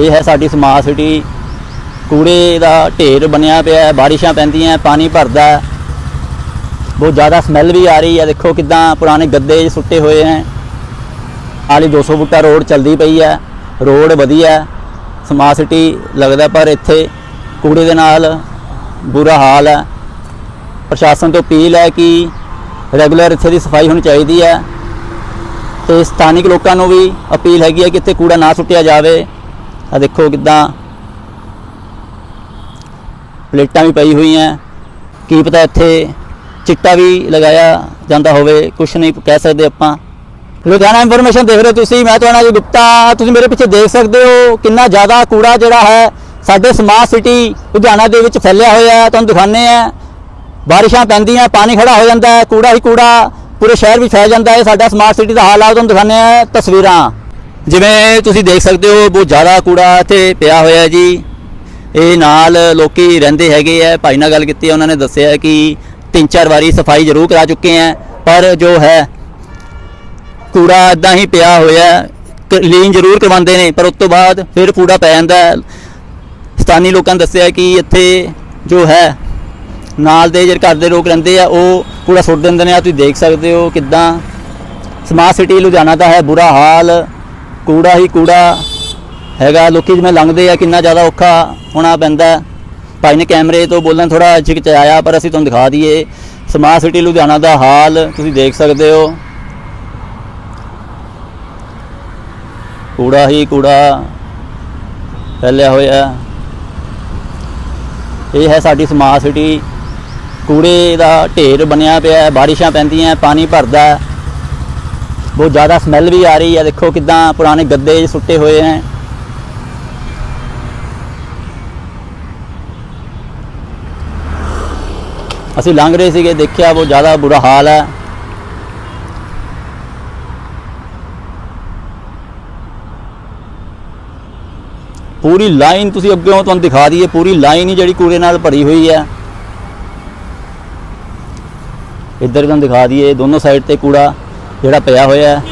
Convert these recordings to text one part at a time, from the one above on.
ਇਹ ਹੈ ਸਾਡੀ ਸਮਾਰਟ ਸਿਟੀ। ਕੂੜੇ ਦਾ ਢੇਰ ਬਣਿਆ ਪਿਆ ਹੈ, ਬਾਰਿਸ਼ਾਂ ਪੈਂਦੀਆਂ ਪਾਣੀ ਭਰਦਾ ਹੈ। ਬਹੁਤ ਜ਼ਿਆਦਾ ਸਮੈਲ ਵੀ ਆ ਰਹੀ ਹੈ। ਦੇਖੋ ਕਿਦਾਂ ਪੁਰਾਣੇ ਗੱਦੇ ਸੁੱਟੇ ਹੋਏ ਹੈ। ਆਲੀ 200 ਫੁੱਟਾ ਰੋਡ ਚਲਦੀ ਪਈ ਹੈ। ਰੋਡ ਵਧੀਆ ਸਮਾਰਟ ਸਿਟੀ ਲੱਗਦਾ ਪਰ ਇੱਥੇ ਕੂੜੇ ਦੇ ਨਾਲ ਬੁਰਾ ਹਾਲ ਹੈ। ਪ੍ਰਸ਼ਾਸਨ ਤੋਂ ਅਪੀਲ ਹੈ ਕਿ ਰੈਗੂਲਰ ਇੱਥੇ ਦੀ ਸਫ਼ਾਈ ਹੋਣੀ ਚਾਹੀਦੀ ਹੈ। ਤੇ ਸਥਾਨਿਕ ਲੋਕਾਂ ਨੂੰ ਵੀ ਅਪੀਲ ਹੈਗੀ ਹੈ ਕਿ ਇੱਥੇ ਕੂੜਾ ਨਾ ਸੁੱਟਿਆ ਜਾਵੇ। ਆ ਦੇਖੋ ਕਿਦਾਂ ਪਲੇਟਾਂ ਵੀ ਪਈ ਹੋਈਆਂ। ਕੀ ਪਤਾ ਇੱਥੇ ਚਿੱਟਾ ਵੀ ਲਗਾਇਆ ਜਾਂਦਾ ਹੋਵੇ, ਕੁਛ ਨਹੀਂ ਕਹਿ ਸਕਦੇ ਆਪਾਂ। ਲੁਧਿਆਣਾ ਇਨਫੋਰਮੇਸ਼ਨ ਦੇਖ ਰਹੇ ਹੋ ਤੁਸੀਂ, ਮੈਂ ਤੁਹਾਡਾ ਜੀ ਗੁਪਤਾ। ਤੁਸੀਂ ਮੇਰੇ ਪਿੱਛੇ ਦੇਖ ਸਕਦੇ ਹੋ ਕਿੰਨਾ ਜ਼ਿਆਦਾ ਕੂੜਾ ਜਿਹੜਾ ਹੈ, ਸਾਡੇ ਸਮਾਰਟ ਸਿਟੀ ਲੁਧਿਆਣਾ ਦੇ ਵਿੱਚ ਫੈਲਿਆ ਹੋਇਆ ਹੈ। ਤੁਹਾਨੂੰ ਦਿਖਾਉਂਦੇ ਆ ਬਾਰਿਸ਼ਾਂ ਪੈਂਦੀਆਂ, ਪਾਣੀ ਖੜਾ ਹੋ ਜਾਂਦਾ ਹੈ, ਕੂੜਾ ਹੀ ਕੂੜਾ ਪੂਰੇ ਸ਼ਹਿਰ ਵਿੱਚ ਫੈਲ ਜਾਂਦਾ ਹੈ। ਸਾਡਾ ਸਮਾਰਟ ਸਿਟੀ ਦਾ ਹਾਲ ਆ ਤੁਹਾਨੂੰ ਦਿਖਾਉਂਦੇ ਆ ਤਸਵੀਰਾਂ। ਜਿਵੇਂ ਤੁਸੀਂ ਦੇਖ ਸਕਦੇ ਹੋ ਬਹੁਤ ਜ਼ਿਆਦਾ ਕੂੜਾ ਇੱਥੇ ਪਿਆ ਹੋਇਆ ਜੀ। ਇਹ ਨਾਲ ਲੋਕੀ ਰਹਿੰਦੇ ਹੈਗੇ ਆ। ਭਾਈ ਨਾਲ ਗੱਲ ਕੀਤੀ ਹੈ, ਉਹਨਾਂ ਨੇ ਦੱਸਿਆ ਕਿ ਤਿੰਨ ਚਾਰ ਵਾਰੀ ਸਫ਼ਾਈ ਜ਼ਰੂਰ ਕਰਾ ਚੁੱਕੇ ਆ। ਪਰ ਜੋ ਹੈ ਕੂੜਾ ਇਦਾਂ ਹੀ ਪਿਆ ਹੋਇਆ। ਕਲੀਨ ਜ਼ਰੂਰ ਕਰਵਾਉਂਦੇ ਨੇ ਪਰ ਉਸ ਤੋਂ ਬਾਅਦ ਫਿਰ ਕੂੜਾ ਪੈ ਜਾਂਦਾ। ਸਥਾਨੀ ਲੋਕਾਂ ਨੇ ਦੱਸਿਆ ਕਿ ਇੱਥੇ ਜੋ ਹੈ ਨਾਲ ਦੇ ਜਿਹੜੇ ਘਰ ਦੇ ਲੋਕ ਰਹਿੰਦੇ ਆ ਉਹ ਕੂੜਾ ਸੁੱਟ ਦਿੰਦੇ ਨੇ। ਆ ਤੁਸੀਂ ਦੇਖ ਸਕਦੇ ਹੋ ਕਿਦਾਂ। ਸਮਾਰਟ ਸਿਟੀ ਲੁਧਿਆਣਾ ਦਾ ਹੈ ਬੁਰਾ ਹਾਲ। ਕੂੜਾ ਹੀ ਕੂੜਾ ਹੈਗਾ। ਲੋਕੀ ਜਿਵੇਂ ਲੰਘਦੇ ਆ, ਕਿੰਨਾ ਜ਼ਿਆਦਾ ਔਖਾ ਹੋਣਾ ਪੈਂਦਾ ਭਾਈ ਨੇ ਕੈਮਰੇ ਤੋਂ ਬੋਲਣ ਥੋੜਾ ਝਿਕਚਾਇਆ ਪਰ ਅਸੀਂ ਤੁਹਾਨੂੰ ਦਿਖਾ ਦਈਏ। ਸਮਾਰਟ ਸਿਟੀ ਲੁਧਿਆਣਾ ਦਾ ਹਾਲ ਤੁਸੀਂ ਦੇਖ ਸਕਦੇ ਹੋ। ਕੂੜਾ ਹੀ ਕੂੜਾ ਫੈਲਿਆ ਹੋਇਆ। ਇਹ ਹੈ ਸਾਡੀ ਸਮਾਰਟ ਸਿਟੀ ਕੂੜੇ ਦਾ ਢੇਰ ਬਣਿਆ ਪਿਆ ਹੈ, ਬਾਰਿਸ਼ਾਂ ਪੈਂਦੀਆਂ, ਪਾਣੀ ਭਰਦਾ ਬਹੁਤ ਜ਼ਿਆਦਾ ਸਮੈਲ ਵੀ ਆ ਰਹੀ ਹੈ। ਦੇਖੋ ਕਿਦਾਂ ਪੁਰਾਣੇ ਗੱਦੇ ਸੁੱਟੇ ਹੋਏ ਹੈ। ਅਸੀਂ ਲੰਘ ਰਹੇ ਸੀਗੇ, ਦੇਖਿਆ ਬਹੁਤ ਜ਼ਿਆਦਾ ਬੁਰਾ ਹਾਲ ਹੈ। ਪੂਰੀ ਲਾਈਨ ਤੁਸੀਂ ਅੱਗੇ ਤੁਹਾਨੂੰ ਦਿਖਾ ਦਈਏ, ਪੂਰੀ ਲਾਈਨ ਹੀ ਜਿਹੜੀ ਕੂੜੇ ਨਾਲ ਭਰੀ ਹੋਈ ਹੈ। ਇੱਧਰ ਤੁਹਾਨੂੰ ਦਿਖਾ ਦਈਏ, ਦੋਨੋਂ ਸਾਈਡ ਤੇ ਕੂੜਾ। ਜਿਹੜਾ ਪਿਆ ਹੋਇਆ ਹੈ।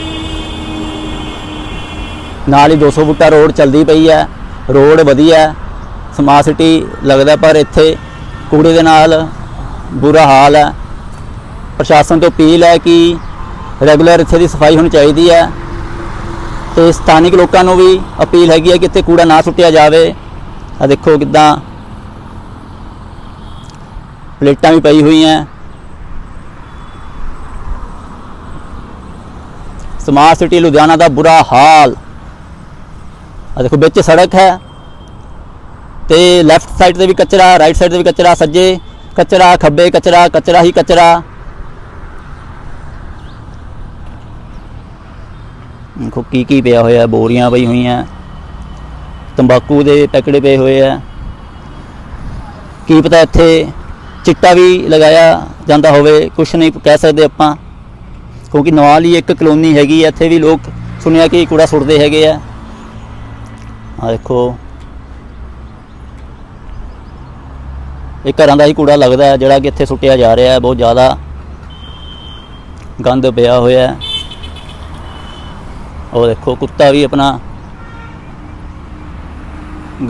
ਨਾਲ ਹੀ 200 ਫੁੱਟਾ ਰੋਡ ਚਲਦੀ ਪਈ ਹੈ। ਰੋਡ ਵਧੀਆ ਸਮਾਰਟ ਸਿਟੀ ਲੱਗਦਾ ਪਰ ਇੱਥੇ ਕੂੜੇ ਦੇ ਨਾਲ ਬੁਰਾ ਹਾਲ ਹੈ। ਪ੍ਰਸ਼ਾਸਨ ਤੋਂ ਅਪੀਲ ਹੈ ਕਿ ਰੈਗੂਲਰ ਇੱਥੇ ਦੀ ਸਫ਼ਾਈ ਹੋਣੀ ਚਾਹੀਦੀ ਹੈ। ਤੇ ਸਥਾਨਿਕ ਲੋਕਾਂ ਨੂੰ ਵੀ ਅਪੀਲ ਹੈਗੀ ਹੈ ਕਿ ਇੱਥੇ ਕੂੜਾ ਨਾ ਸੁੱਟਿਆ ਜਾਵੇ। ਆ ਦੇਖੋ ਕਿਦਾਂ ਪਲੇਟਾਂ ਵੀ ਪਈ ਹੋਈਆਂ। ਸਮਾਰਟ ਸਿਟੀ ਲੁਧਿਆਣਾ ਦਾ ਬੁਰਾ ਹਾਲ। ਆ ਦੇਖੋ, ਵਿੱਚ ਸੜਕ ਹੈ ਤੇ ਲੈਫਟ ਸਾਈਡ ਤੇ ਵੀ ਕਚਰਾ ਰਾਈਟ ਸਾਈਡ ਤੇ ਵੀ ਕਚਰਾ, ਸੱਜੇ ਕਚਰਾ, ਖੱਬੇ ਕਚਰਾ ਕਚਰਾ ਹੀ ਕਚਰਾ। ਦੇਖੋ, ਕੀ ਕੀ ਪਿਆ ਹੋਇਆ, ਬੋਰੀਆਂ ਪਈ ਹੋਈਆਂ, ਤੰਬਾਕੂ ਦੇ ਪੈਕੜੇ ਪਏ ਹੋਏ ਆ। ਕੀ ਪਤਾ ਇੱਥੇ ਚਿੱਟਾ ਵੀ ਲਗਾਇਆ ਜਾਂਦਾ ਹੋਵੇ, ਕੁਛ ਨਹੀਂ ਕਹਿ ਸਕਦੇ ਆਪਾਂ। ਕਿਉਂਕਿ ਨਾਲ ਹੀ ਇੱਕ ਕਲੋਨੀ ਹੈਗੀ ਹੈ ਇੱਥੇ ਵੀ ਲੋਕ ਸੁਣਿਆ ਕਿ ਕੂੜਾ ਸੁੱਟਦੇ ਹੈਗੇ ਆ। ਆ ਦੇਖੋ। ਇਹ ਘਰਾਂ ਦਾ ਹੀ ਕੂੜਾ ਲੱਗਦਾ ਜਿਹੜਾ ਕਿ ਇੱਥੇ ਸੁੱਟਿਆ ਜਾ ਰਿਹਾ ਹੈ, ਬਹੁਤ ਜ਼ਿਆਦਾ ਗੰਦ ਪਿਆ ਹੋਇਆ ਹੈ। ਉਹ ਦੇਖੋ, ਕੁੱਤਾ ਵੀ ਆਪਣਾ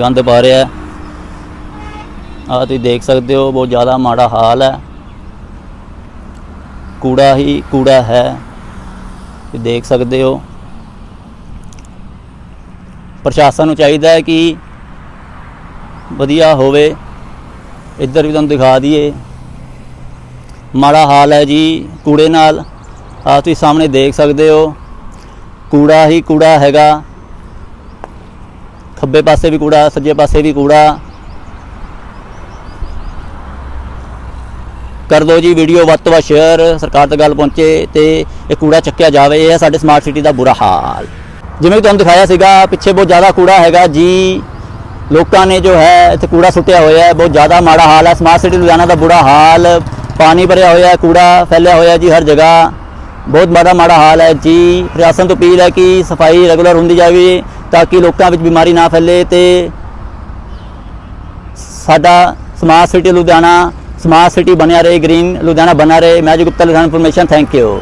ਗੰਦ ਪਾ ਰਿਹਾ ਹੈ। ਆ ਤੁਸੀਂ ਦੇਖ ਸਕਦੇ ਹੋ, ਬਹੁਤ ਜ਼ਿਆਦਾ ਮਾੜਾ ਹਾਲ ਹੈ। ਕੂੜਾ ਹੀ ਕੂੜਾ ਹੈ। ਤੁਸੀਂ ਦੇਖ ਸਕਦੇ ਹੋ। ਪ੍ਰਸ਼ਾਸਨ ਨੂੰ ਚਾਹੀਦਾ ਹੈ ਕਿ ਵਧੀਆ ਹੋਵੇ। ਇੱਧਰ ਵੀ ਤੁਹਾਨੂੰ ਦਿਖਾ ਦਈਏ। ਮਾੜਾ ਹਾਲ ਹੈ ਜੀ ਕੂੜੇ ਨਾਲ। ਆ ਤੁਸੀਂ ਸਾਹਮਣੇ ਦੇਖ ਸਕਦੇ ਹੋ। ਕੂੜਾ ਹੀ ਕੂੜਾ ਹੈਗਾ। ਖੱਬੇ ਪਾਸੇ ਵੀ ਕੂੜਾ, ਸੱਜੇ ਪਾਸੇ ਵੀ ਕੂੜਾ। ਕਰ ਦਿਓ ਜੀ ਵੀਡੀਓ ਵੱਧ ਤੋਂ ਵੱਧ ਸ਼ੇਅਰ ਸਰਕਾਰ ਤੱਕ ਗੱਲ ਪਹੁੰਚੇ ਤੇ ਇਹ ਕੂੜਾ ਚੱਕਿਆ ਜਾਵੇ, ਇਹ ਹੈ ਸਾਡੇ ਸਮਾਰਟ ਸਿਟੀ ਦਾ ਬੁਰਾ ਹਾਲ। ਜਿਵੇਂ ਕਿ ਤੁਹਾਨੂੰ ਦਿਖਾਇਆ ਸੀਗਾ, ਪਿੱਛੇ ਬਹੁਤ ਜ਼ਿਆਦਾ ਕੂੜਾ ਹੈਗਾ ਜੀ। ਲੋਕਾਂ ਨੇ ਜੋ ਹੈ, ਇੱਥੇ ਕੂੜਾ ਸੁੱਟਿਆ ਹੋਇਆ ਹੈ, ਬਹੁਤ ਜ਼ਿਆਦਾ ਮਾੜਾ ਹਾਲ ਹੈ। ਸਮਾਰਟ ਸਿਟੀ ਲੁਧਿਆਣਾ ਦਾ ਬੁਰਾ ਹਾਲ, ਪਾਣੀ ਭਰਿਆ ਹੋਇਆ ਹੈ, ਕੂੜਾ ਫੈਲਿਆ ਹੋਇਆ ਜੀ ਹਰ ਜਗ੍ਹਾ। ਬਹੁਤ ਮਾੜਾ ਮਾੜਾ ਹਾਲ ਹੈ ਜੀ। ਪ੍ਰਸ਼ਾਸਨ ਤੋਂ ਅਪੀਲ ਹੈ ਕਿ ਸਫ਼ਾਈ ਰੈਗੂਲਰ ਹੁੰਦੀ ਜਾਵੇ, ਤਾਂ ਕਿ ਲੋਕਾਂ ਵਿੱਚ ਬਿਮਾਰੀ ਨਾ ਫੈਲੇ ਤੇ ਸਾਡਾ smart city Ludhiana smart city ਬਣਿਆ ਰਹੇ ਗ੍ਰੀਨ ਲੁਧਿਆਣਾ ਬਣਾ ਰਹੇ ਮੈਂ G Gupta Ludhiana information thank you